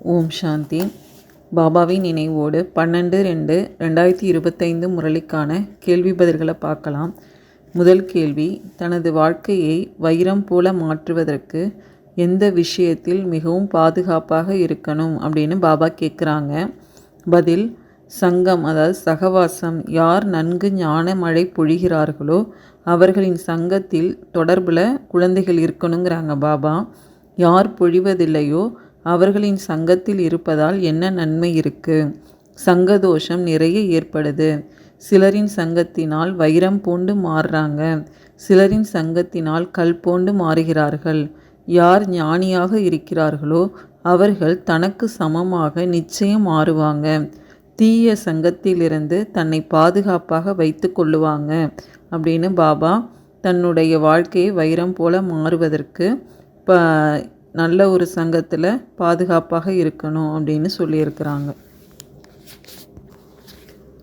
ஓம் சாந்தி. பாபாவின் நினைவோடு பன்னெண்டு ரெண்டு ரெண்டாயிரத்தி இருபத்தைந்து முரளிக்கான கேள்வி பதில்களை பார்க்கலாம். முதல் கேள்வி தனது வாழ்க்கையை வைரம் போல மாற்றுவதற்கு எந்த விஷயத்தில் மிகவும் பாதுகாப்பாக இருக்கணும் அப்படின்னு பாபா கேட்குறாங்க பதில் சங்கம் அதாவது சகவாசம் யார் நன்கு ஞான மழை பொழிகிறார்களோ அவர்களின் சங்கத்தில் தொடர்பில் குழந்தைகள் இருக்கணுங்கிறாங்க பாபா. யார் பொழிவதில்லையோ அவர்களின் சங்கத்தில் இருப்பதால் என்ன நன்மை இருக்கு? சங்கதோஷம் நிறைய ஏற்படுது. சிலரின் சங்கத்தினால் வைரம் போண்டு மாறுறாங்க. சிலரின் சங்கத்தினால் கல் போண்டு மாறுகிறார்கள். யார் ஞானியாக இருக்கிறார்களோ அவர்கள் தனக்கு சமமாக நிச்சயம் மாறுவாங்க. தீய சங்கத்திலிருந்து தன்னை பாதுகாப்பாக வைத்து கொள்ளுவாங்க. அப்படின்னு பாபா தன்னுடைய வாழ்க்கையை வைரம் போல மாறுவதற்கு ப நல்ல ஒரு சங்கத்தில் பாதுகாப்பாக இருக்கணும் அப்படின்னு சொல்லியிருக்கிறாங்க.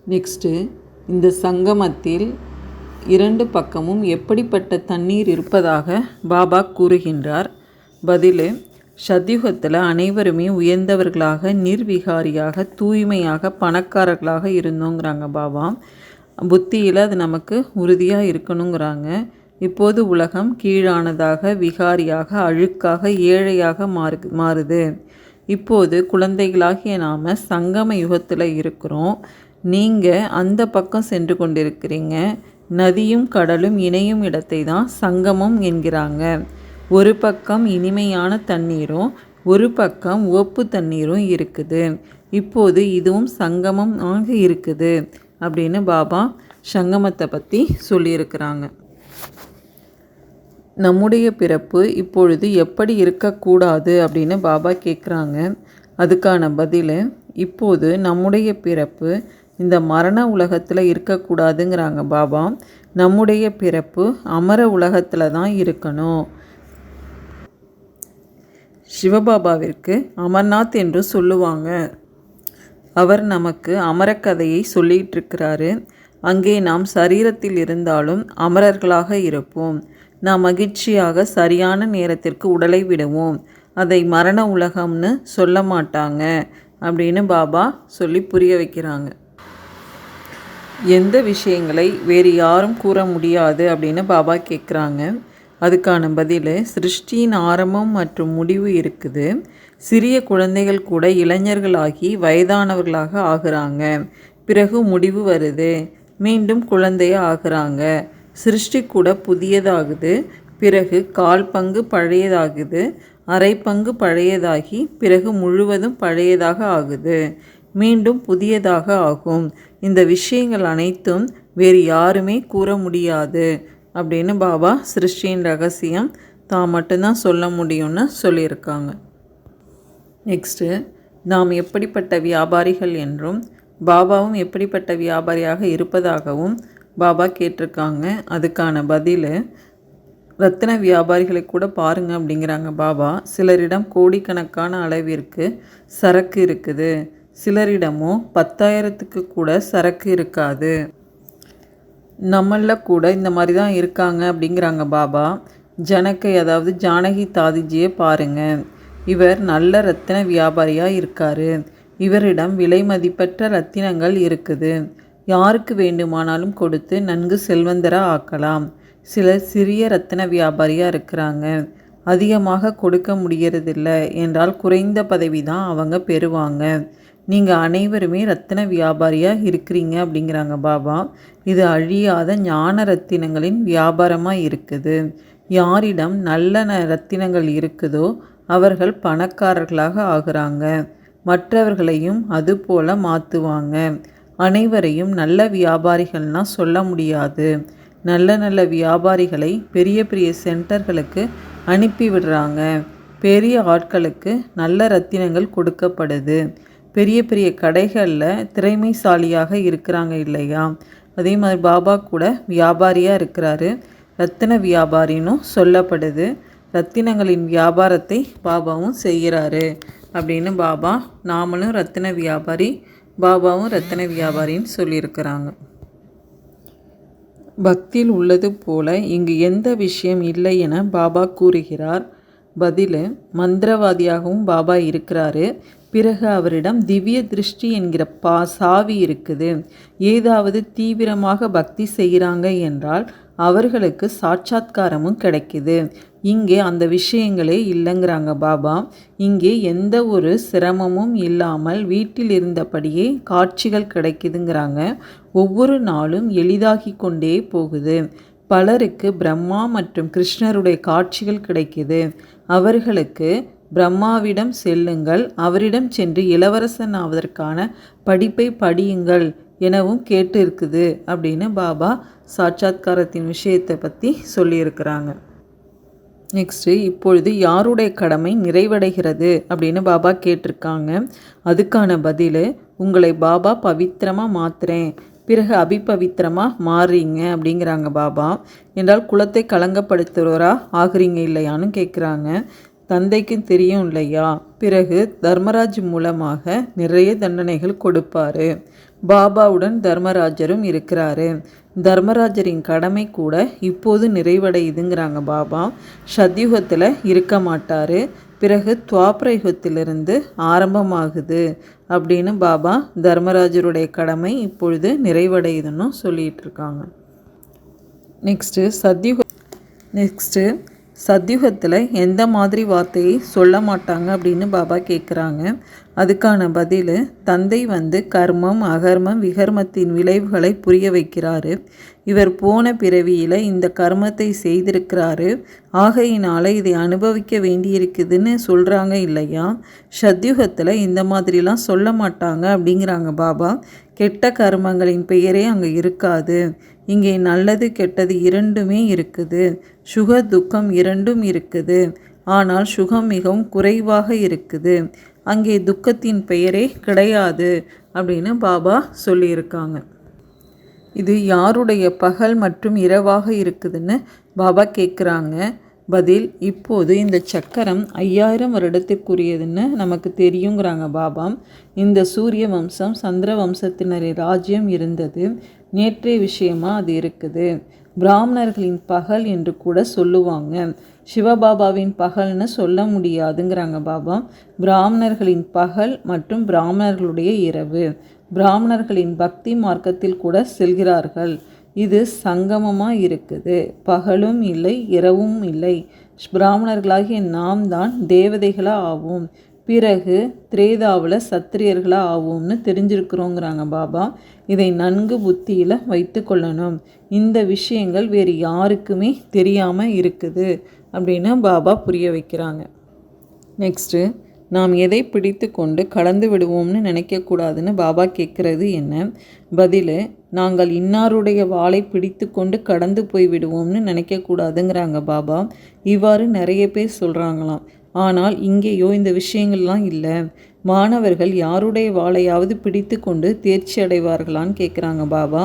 நெக்ஸ்ட்டு இந்த சங்கமத்தில் இரண்டு பக்கமும் எப்படிப்பட்ட தண்ணீர் இருப்பதாக பாபா கூறுகின்றார். பதில் சத்யுகத்தில் அனைவருமே உயர்ந்தவர்களாக நிர்விகாரியாக தூய்மையாக பணக்காரர்களாக இருந்தோங்கிறாங்க பாபா. புத்தியில் அது நமக்கு உறுதியாக இருக்கணுங்கிறாங்க. இப்போது உலகம் கீழானதாக விகாரியாக அழுக்காக ஏழையாக மாறு மாறுது. இப்போது குழந்தைகளாகிய நாம் சங்கம யுகத்தில் இருக்கிறோம். நீங்கள் அந்த பக்கம் சென்று கொண்டிருக்கிறீங்க. நதியும் கடலும் இணையும் இடத்தை தான் சங்கமம் என்கிறாங்க. ஒரு பக்கம் இனிமையான தண்ணீரும் ஒரு பக்கம் உப்பு தண்ணீரும் இருக்குது. இப்போது இதுவும் சங்கமம் ஆக இருக்குது அப்படின்னு பாபா சங்கமத்தை பற்றி சொல்லியிருக்கிறாங்க. நம்முடைய பிறப்பு இப்பொழுது எப்படி இருக்கக்கூடாது அப்படின்னு பாபா கேட்குறாங்க அதுக்கான பதில் இப்போது நம்முடைய பிறப்பு இந்த மரண உலகத்தில் இருக்கக்கூடாதுங்கிறாங்க பாபா. நம்முடைய பிறப்பு அமர உலகத்தில் தான் இருக்கணும். சிவபாபாவிற்கு அமர்நாத் என்று சொல்லுவாங்க. அவர் நமக்கு அமரக்கதையை சொல்லிகிட்டு இருக்கிறாரு அங்கே நாம் சரீரத்தில் இருந்தாலும் அமரர்களாக இருப்போம். நாம் மகிழ்ச்சியாக சரியான நேரத்திற்கு உடலை விடுவோம். அதை மரண உலகம்னு சொல்ல மாட்டாங்க அப்படின்னு பாபா சொல்லி புரிய வைக்கிறாங்க. எந்த விஷயங்களை வேறு யாரும் கூற முடியாது அப்படின்னு பாபா கேட்குறாங்க. அதுக்கான பதில் சிருஷ்டியின் ஆரம்பம் மற்றும் முடிவு இருக்குது. சிறிய குழந்தைகள் கூட இளைஞர்களாகி வயதானவர்களாக ஆகிறாங்க. பிறகு முடிவு வருது. மீண்டும் குழந்தைய ஆகிறாங்க. சிருஷ்டி கூட புதியதாகுது. பிறகு கால் பங்கு பழையதாகுது. அரை பங்கு பழையதாகி பிறகு முழுவதும் பழையதாக ஆகுது. மீண்டும் புதியதாக ஆகும். இந்த விஷயங்கள் அனைத்தும் வேறு யாருமே கூற முடியாது. அப்படின்னு பாபா சிருஷ்டியின் ரகசியம் தான் மட்டும்தான் சொல்ல முடியும்னு சொல்லியிருக்காங்க. நெக்ஸ்ட்டு நாம் எப்படிப்பட்ட வியாபாரிகள் என்றும் பாபாவும் எப்படிப்பட்ட வியாபாரியாக இருப்பதாகவும் பாபா கேட்டிருக்காங்க. அதுக்கான பதில் ரத்தின வியாபாரிகளை கூட பாருங்க அப்படிங்கிறாங்க பாபா. சிலரிடம் கோடிக்கணக்கான அளவிற்கு சரக்கு இருக்குது. சிலரிடமோ பத்தாயிரத்துக்கு கூட சரக்கு இருக்காது. நம்மளில் கூட இந்த மாதிரி தான் இருக்காங்க அப்படிங்கிறாங்க பாபா. ஜனக்கை அதாவது ஜானகி தாதிஜியை பாருங்க. இவர் நல்ல ரத்தின வியாபாரியாக இருக்காரு. இவரிடம் விலை மதிப்பற்ற ரத்தினங்கள் இருக்குது. யாருக்கு வேண்டுமானாலும் கொடுத்து நன்கு செல்வந்தராக ஆக்கலாம். சிலர் சிறிய ரத்தின வியாபாரியாக இருக்கிறாங்க. அதிகமாக கொடுக்க முடியறதில்ல என்றால் குறைந்த பதவி தான் அவங்க பெறுவாங்க. நீங்கள் அனைவருமே ரத்தின வியாபாரியாக இருக்கிறீங்க அப்படிங்கிறாங்க பாபா. இது அழியாத ஞான ரத்தினங்களின் வியாபாரமாக இருக்குது. யாரிடம் நல்ல ரத்தினங்கள் இருக்குதோ அவர்கள் பணக்காரர்களாக ஆகுறாங்க. மற்றவர்களையும் அதுபோல மாற்றுவாங்க அனைவரையும் நல்ல வியாபாரிகள்னால் சொல்ல முடியாது. நல்ல நல்ல வியாபாரிகளை பெரிய பெரிய சென்டர்களுக்கு அனுப்பி விடுறாங்க. பெரிய ஆட்களுக்கு நல்ல ரத்தினங்கள் கொடுக்கப்படுது. பெரிய பெரிய கடைகளில் திறமைசாலியாக இருக்கிறாங்க இல்லையா? அதே மாதிரி பாபா கூட வியாபாரியாக இருக்கிறாரு. ரத்தின வியாபாரினும் சொல்லப்படுது. ரத்தினங்களின் வியாபாரத்தை பாபாவும் செய்கிறாரு அப்படின்னு பாபா நாமளும் ரத்தின வியாபாரி பாபாவும் ரத்தன வியாபாரின்னு சொல்லியிருக்கிறாங்க. பக்தியில் உள்ளது போல இங்கு எந்த விஷயம் இல்லை என பாபா கூறுகிறார். பதில் மந்திரவாதியாகவும் பாபா இருக்கிறாரு. பிறகு அவரிடம் திவ்ய திருஷ்டி என்கிற பா சாவி இருக்குது. ஏதாவது தீவிரமாக பக்தி செய்கிறாங்க என்றால் அவர்களுக்கு சாட்சாத்காரமும் கிடைக்குது. இங்கே அந்த விஷயங்களே இல்லைங்கிறாங்க பாபா. இங்கே எந்த ஒரு சிரமமும் இல்லாமல் வீட்டில் இருந்தபடியே காட்சிகள் கிடைக்குதுங்கிறாங்க. ஒவ்வொரு நாளும் எளிதாகி கொண்டே போகுது. பலருக்கு பிரம்மா மற்றும் கிருஷ்ணருடைய காட்சிகள் கிடைக்குது. அவர்களுக்கு பிரம்மாவிடம் செல்லுங்கள் அவரிடம் சென்று இளவரசன் ஆவதற்கான படிப்பை படியுங்கள் எனவும் கேட்டு இருக்குது அப்படின்னு பாபா சாட்சாத்காரத்தின் விஷயத்தை பற்றி சொல்லியிருக்கிறாங்க. நெக்ஸ்ட்டு இப்பொழுது யாருடைய கடமை நிறைவடைகிறது அப்படின்னு பாபா கேட்டிருக்காங்க. அதுக்கான பதில் உங்களை பாபா பவித்திரமாக மாத்துறேன். பிறகு அபிபவித்திரமாக மாறுறீங்க அப்படிங்கிறாங்க பாபா. என்றால் குலத்தை கலங்கப்படுத்துகிறவரா ஆகுறீங்க இல்லையான்னு கேட்குறாங்க தந்தைக்கும் தெரியும் இல்லையா? பிறகு தர்மராஜ் மூலமாக நிறைய தண்டனைகள் கொடுப்பாரு. பாபாவுடன் தர்மராஜரும் இருக்கிறாரு. தர்மராஜரின் கடமை கூட இப்போது நிறைவடையுதுங்கிறாங்க பாபா. சத்யுகத்தில் இருக்க மாட்டார். பிறகு துவாப்ரயுகத்திலிருந்து ஆரம்பமாகுது அப்படின்னு பாபா தர்மராஜருடைய கடமை இப்பொழுது நிறைவடையுதுன்னு சொல்லிகிட்டு இருக்காங்க. நெக்ஸ்ட்டு சத்யுக நெக்ஸ்ட்டு சத்யுகத்தில் எந்த மாதிரி வார்த்தையை சொல்ல மாட்டாங்க அப்படின்னு பாபா கேட்குறாங்க அதுக்கான பதில் தந்தை வந்து கர்மம் அகர்மம் விகர்மத்தின் விளைவுகளை புரிய வைக்கிறாரு. இவர் போன பிறவியில் இந்த கர்மத்தை செய்திருக்கிறாரு. ஆகையினால் இதை அனுபவிக்க வேண்டியிருக்குதுன்னு சொல்கிறாங்க இல்லையா? சத்யுகத்தில் இந்த மாதிரிலாம் சொல்ல மாட்டாங்க அப்படிங்கிறாங்க பாபா. கெட்ட கர்மங்களின் பெயரே அங்கே இருக்காது. இங்கே நல்லது கெட்டது இரண்டுமே இருக்குது. சுக துக்கம் இரண்டும் இருக்குது. ஆனால் சுகம் மிகவும் குறைவாக இருக்குது. அங்கே துக்கத்தின் பெயரே கிடையாது அப்படின்னு பாபா சொல்லியிருக்காங்க. இது யாருடைய பகல் மற்றும் இரவாக இருக்குதுன்னு பாபா கேட்குறாங்க. பதில் இப்போது இந்த சக்கரம் ஐயாயிரம் வருடத்திற்குரியதுன்னு நமக்கு தெரியுங்கிறாங்க பாபா. இந்த சூரிய வம்சம் சந்திர வம்சத்தினரின் ராஜ்யம் இருந்தது. நேற்றைய விஷயமா அது இருக்குது. பிராமணர்களின் பகல் என்று கூட சொல்லுவாங்க. சிவபாபாவின் பகல்னு சொல்ல முடியாதுங்கிறாங்க பாபா. பிராமணர்களின் பகல் மற்றும் பிராமணர்களுடைய இரவு. பிராமணர்களின் பக்தி மார்க்கத்தில் கூட செல்கிறார்கள். இது சங்கமமாக இருக்குது. பகலும் இல்லை இரவும் இல்லை. பிராமணர்களாகிய நாம் தான் தேவதைகளாக ஆவோம். பிறகு திரேதாவில் சத்திரியர்களாக ஆவோம்னு தெரிஞ்சிருக்கிறோங்கிறாங்க பாபா. இதை நன்கு புத்தியில் வைத்து கொள்ளணும். இந்த விஷயங்கள் வேறு யாருக்குமே தெரியாமல் இருக்குது அப்படின்னு பாபா புரிய வைக்கிறாங்க. நெக்ஸ்ட்டு நாம் எதை பிடித்து கொண்டு கடந்து விடுவோம்னு நினைக்கக்கூடாதுன்னு பாபா கேட்குறது என்ன? பதில் நாங்கள் இன்னாருடைய வாளை பிடித்து கொண்டு கடந்து போய் விடுவோம்னு நினைக்கக்கூடாதுங்கிறாங்க பாபா. இவ்வாறு நிறைய பேர் சொல்கிறாங்களாம் ஆனால் இங்கேயோ இந்த விஷயங்கள்லாம் இல்லை. மாணவர்கள் யாருடைய வாழையாவது பிடித்து கொண்டு தேர்ச்சி அடைவார்களான்னு கேட்குறாங்க பாபா.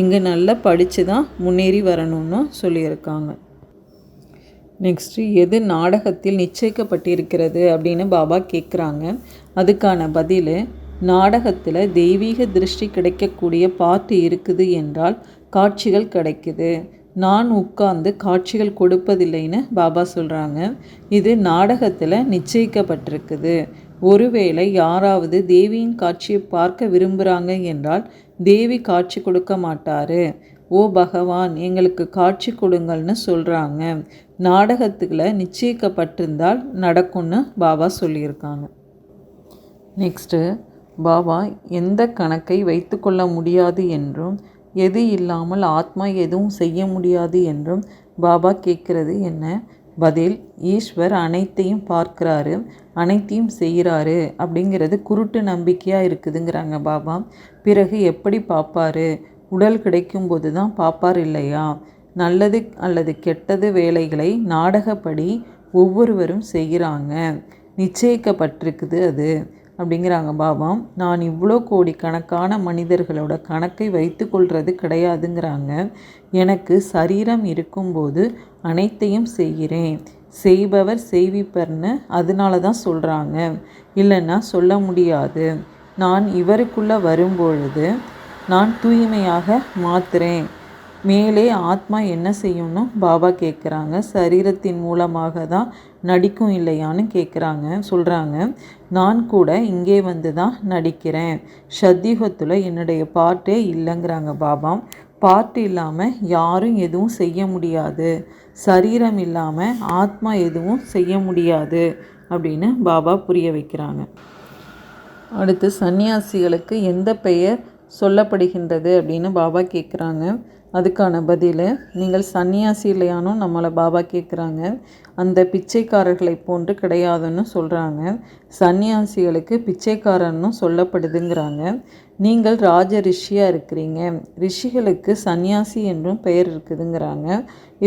இங்கே நல்லா படித்து தான் முன்னேறி வரணும்னு சொல்லியிருக்காங்க. நெக்ஸ்ட்டு எது நாடகத்தில் நிச்சயிக்கப்பட்டிருக்கிறது அப்படின்னு பாபா கேட்குறாங்க அதுக்கான பதில் நாடகத்தில் தெய்வீக திருஷ்டி கிடைக்கக்கூடிய பாட்டு இருக்குது என்றால் காட்சிகள் கிடைக்குது. நான் உட்கார்ந்து காட்சிகள் கொடுப்பதில்லைன்னு பாபா சொல்கிறாங்க இது நாடகத்தில் நிச்சயிக்கப்பட்டிருக்குது. ஒருவேளை யாராவது தேவியின் காட்சியை பார்க்க விரும்புகிறாங்க என்றால் தேவி காட்சி கொடுக்க மாட்டார். ஓ பகவான் எங்களுக்கு காட்சி கொடுங்கள்னு சொல்கிறாங்க நாடகத்தில் நிச்சயிக்கப்பட்டிருந்தால் நடக்கும்னு பாபா சொல்லியிருக்காங்க. நெக்ஸ்ட்டு பாபா எந்த கணக்கை வைத்துக்கொள்ள முடியாது என்றும் எது இல்லாமல் ஆத்மா எதுவும் செய்ய முடியாது என்றும் பாபா கேட்குறது என்ன? பதில் ஈஸ்வர் அனைத்தையும் பார்க்குறாரு அனைத்தையும் செய்கிறாரு அப்படிங்கிறது குருட்டு நம்பிக்கையாக இருக்குதுங்கிறாங்க பாபா. பிறகு எப்படி பார்ப்பாரு உடல் கிடைக்கும்போது தான் பார்ப்பார் இல்லையா? நல்லது அல்லது கெட்டது வேலைகளை நாடகப்படி ஒவ்வொருவரும் செய்கிறாங்க. நிச்சயிக்கப்பட்டிருக்குது அது அப்படிங்கிறாங்க பாபா. நான் இவ்வளோ கோடி கணக்கான மனிதர்களோட கணக்கை வைத்து கொள்வது கிடையாதுங்கிறாங்க. எனக்கு சரீரம் இருக்கும்போது அனைத்தையும் செய்கிறேன். செய்பவர் செய்விப்பர்னு அதனால தான் சொல்கிறாங்க இல்லைன்னா சொல்ல முடியாது. நான் இவருக்குள்ளே வரும்பொழுது நான் தூய்மையாக மாத்துறேன். மேலே ஆத்மா என்ன செய்யும்னு பாபா கேட்குறாங்க சரீரத்தின் மூலமாக தான் நடிக்கும் இல்லையான்னு கேட்குறாங்க சொல்கிறாங்க நான் கூட இங்கே வந்து தான் நடிக்கிறேன். சத்தியுகத்தில் என்னுடைய பாட்டே இல்லைங்கிறாங்க பாபா. பாட்டு இல்லாமல் யாரும் எதுவும் செய்ய முடியாது. சரீரம் இல்லாமல் ஆத்மா எதுவும் செய்ய முடியாது அப்படின்னு பாபா புரிய வைக்கிறாங்க. அடுத்து சன்னியாசிகளுக்கு எந்த பெயர் சொல்லப்படுகின்றது அப்படின்னு பாபா கேட்குறாங்க அதுக்கான பதில் நீங்கள் சன்னியாசி இல்லையானும் நம்மளை பாபா கேட்குறாங்க. அந்த பிச்சைக்காரர்களை போன்று கிடையாதுன்னு சொல்கிறாங்க சன்னியாசிகளுக்கு பிச்சைக்காரன்னு சொல்லப்படுதுங்கிறாங்க. நீங்கள் ராஜ ரிஷியாக இருக்கிறீங்க. ரிஷிகளுக்கு சன்னியாசி என்றும் பெயர் இருக்குதுங்கிறாங்க.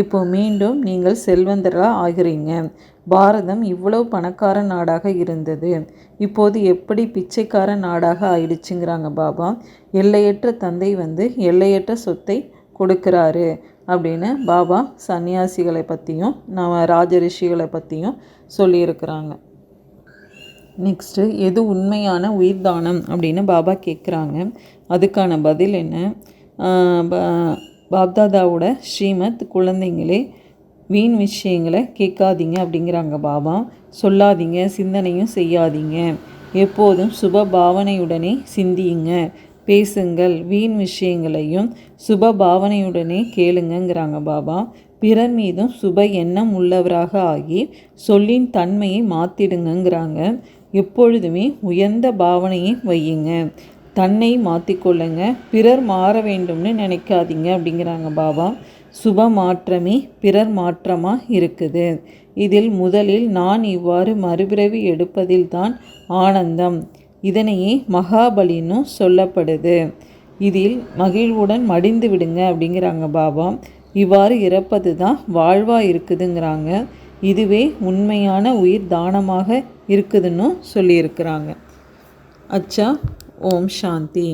இப்போ மீண்டும் நீங்கள் செல்வந்தராக ஆகிறீங்க. பாரதம் இவ்வளவு பணக்கார நாடாக இருந்தது. இப்போது எப்படி பிச்சைக்கார நாடாக ஆயிடுச்சுங்கிறாங்க பாபா. எல்லையற்ற தந்தை வந்து எல்லையற்ற சொத்தை கொடுக்குறாரு அப்படின்னு பாபா சன்னியாசிகளை பற்றியும் நம்ம ராஜரிஷிகளை பற்றியும் சொல்லியிருக்கிறாங்க. நெக்ஸ்ட்டு எது உண்மையான உயிர் தானம் அப்படின்னு பாபா கேட்குறாங்க அதுக்கான பதில் என்ன? பாப்தாதாவோட ஸ்ரீமத் குழந்தைங்களே வீண் விஷயங்களை கேட்காதீங்க அப்படிங்கிறாங்க பாபா. சொல்லாதீங்க சிந்தனையும் செய்யாதீங்க. எப்போதும் சுப பாவனையுடனே சிந்தியுங்க. பேசுங்கள் வீண் விஷயங்களையும் சுப பாவனையுடனே கேளுங்கங்கிறாங்க பாபா. பிறர் மீதும் சுப எண்ணம் உள்ளவராக ஆகி சொல்லின் தன்மையை மாற்றிடுங்கிறாங்க எப்பொழுதுமே உயர்ந்த பாவனையை வையுங்க. தன்னை மாற்றிக்கொள்ளுங்க பிறர் மாற வேண்டும்னு நினைக்காதீங்க அப்படிங்கிறாங்க பாபா. சுப மாற்றமே பிறர் மாற்றமாக இருக்குது. இதில் முதலில் நான் இவ்வாறு மறுபிறவி எடுப்பதில்தான் ஆனந்தம். இதனையே மகாபலின்னு சொல்லப்படுது. இதில் மகிழ்வுடன் மடிந்து விடுங்க அப்படிங்கிறாங்க பாபா. இவ்வாறு இறப்பது தான் வாழ்வாக இருக்குதுங்கிறாங்க. இதுவே உண்மையான உயிர் தானமாக இருக்குதுன்னு சொல்லியிருக்கிறாங்க. அச்சா ஓம் சாந்தி.